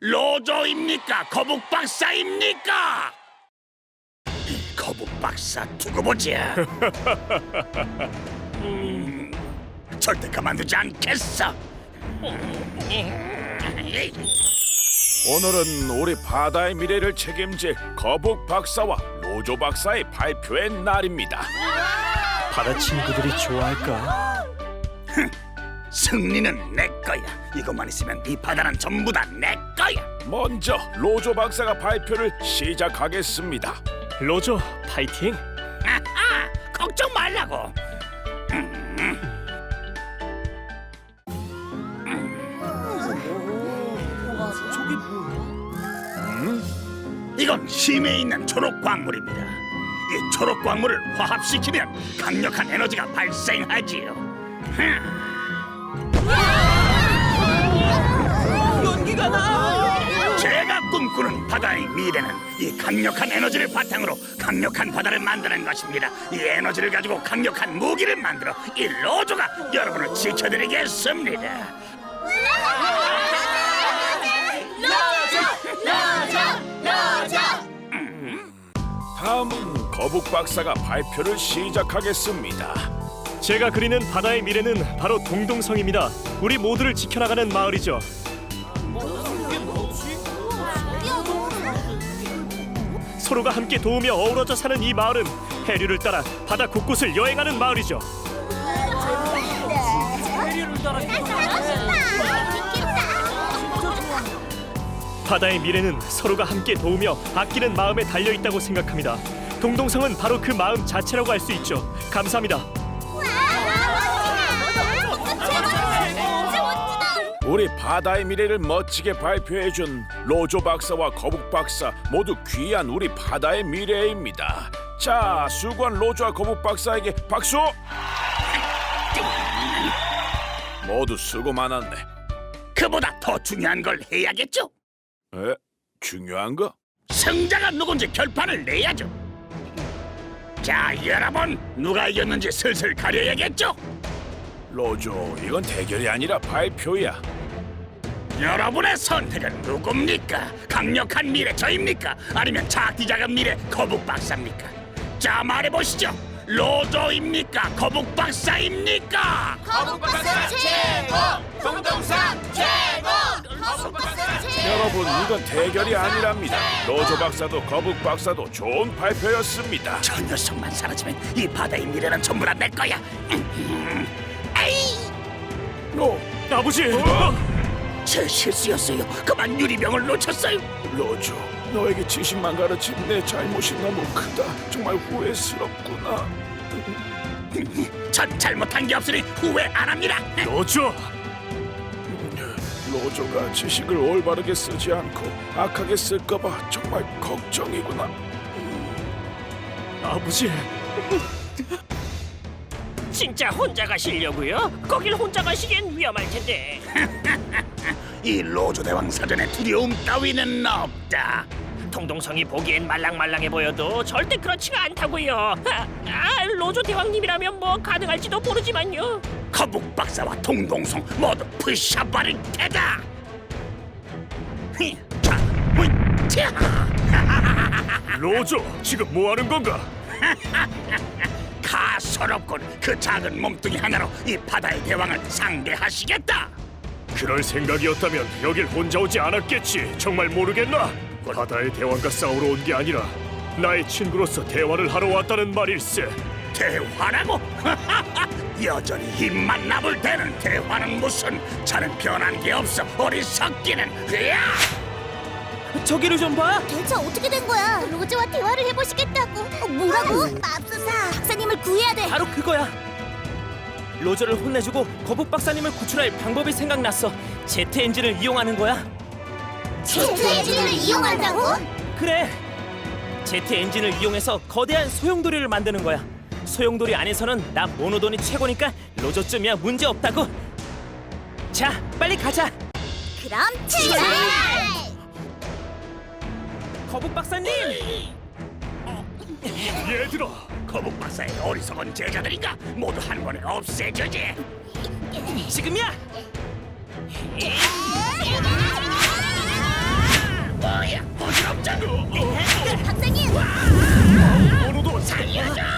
로조입니까? 거북 박사입니까? 이 거북 박사 두고 보자. 음, 절대 가만두지 않겠어. 오늘은 우리 바다의 미래를 책임질 거북 박사와 로조 박사의 발표의 날입니다. 바다 친구들이 좋아할까? 승리는 내 거야. 이것만 있으면 이 바다는 전부 다 내 거야. 먼저 로조 박사가 발표를 시작하겠습니다. 로저 파이팅! 아하, 걱정 말라고. 이건 심해 있는 초록 광물입니다. 이 초록 광물을 화합시키면 강력한 에너지가 발생하지요. 연 바다의 미래는 이 강력한 에너지를 바탕으로 강력한 바다를 만드는 것입니다. 이 에너지를 가지고 강력한 무기를 만들어 이 로조가 여러분을 지켜드리겠습니다. 다음은 거북 박사가 발표를 시작하겠습니다. 제가 그리는 바다의 미래는 바로 동동성입니다. 우리 모두를 지켜나가는 마을이죠. 서로가 함께 도우며 어우러져 사는 이 마을은 해류를 따라 바다 곳곳을 여행하는 마을이죠. 바다의 미래는 서로가 함께 도우며 아끼는 마음에 달려 있다고 생각합니다. 동동성은 바로 그 마음 자체라고 할 수 있죠. 감사합니다. 우리 바다의 미래를 멋지게 발표해준 로조 박사와 거북 박사 모두 귀한 우리 바다의 미래입니다. 자, 수고한 로조와 거북 박사에게 박수! 모두 수고 많았네. 그보다 더 중요한 걸 해야겠죠. 에? 중요한 거? 승자가 누군지 결판을 내야죠. 자, 여러분 누가 이겼는지 슬슬 가려야겠죠. 로조, 이건 대결이 아니라 발표야. 여러분의 선택은 누굽니까? 강력한 미래 저입니까? 아니면 작디 작은 미래 거북 박사입니까? 자 말해보시죠. 로조입니까? 거북 박사입니까? 거북 박사 최고! 동동상 최고! 거북 박사 최고! 여러분, 이건 대결이 아니랍니다. 로조 박사도 거북 박사도 좋은 발표였습니다. 저 녀석만 사라지면 이 바다의 미래는 전부 다 내 거야. 에이, 로, 아버지! 제 실수였어요. 그만 유리병을 놓쳤어요. 로조, 너에게 지식만 가르친 내 잘못이 너무 크다. 정말 후회스럽구나. 전 잘못한 게 없으니 후회 안 합니다. 로저! 로조가 지식을 올바르게 쓰지 않고 악하게 쓸까봐 정말 걱정이구나. 아버지! 진짜 혼자 가시려고요? 거길 혼자 가시기엔 위험할 텐데. 이 로조 대왕 사전에 두려움 따위는 없다. 동동성이 보기엔 말랑말랑해 보여도 절대 그렇지가 않다고요. 아, 아, 로조 대왕님이라면 뭐 가능할지도 모르지만요. 거북 박사와 동동성 모두 부셔버릴 테다. 히, 자, 휘, 자. 로저! 지금 뭐 하는 건가? 가소롭군. 그 작은 몸뚱이 하나로 이 바다의 대왕을 상대하시겠다. 그럴 생각이었다면 여길 혼자 오지 않았겠지. 정말 모르겠나? 바다의 대왕과 싸우러 온 게 아니라 나의 친구로서 대화를 하러 왔다는 말일세. 대화라고? 여전히 남을 때는 대화는 무슨? 자는 변한 게 없어. 어리석기는. 으야! 저기를 좀 봐! 대체 어떻게 된 거야? 로즈와 대화를 해보시겠다고. 어, 뭐라고? 맙소사. 박사님을 구해야 돼. 바로 그거야! 로저를 혼내주고 거북 박사님을 구출할 방법이 생각났어. 제트 엔진을 이용하는 거야. 제트 엔진을 이용한다고? 그래. 제트 엔진을 이용해서 거대한 소용돌이를 만드는 거야. 소용돌이 안에서는 나 모노돈이 최고니까 로저쯤이야 문제 없다고. 자, 빨리 가자. 그럼 출발! 거북 박사님! 얘들아, 거북 박사의 어리석은 제자들인가 모두 한 번에 없애줘지. 지금이야! 뭐야, 어지럽자고. 박사님! 번호도 살려줘.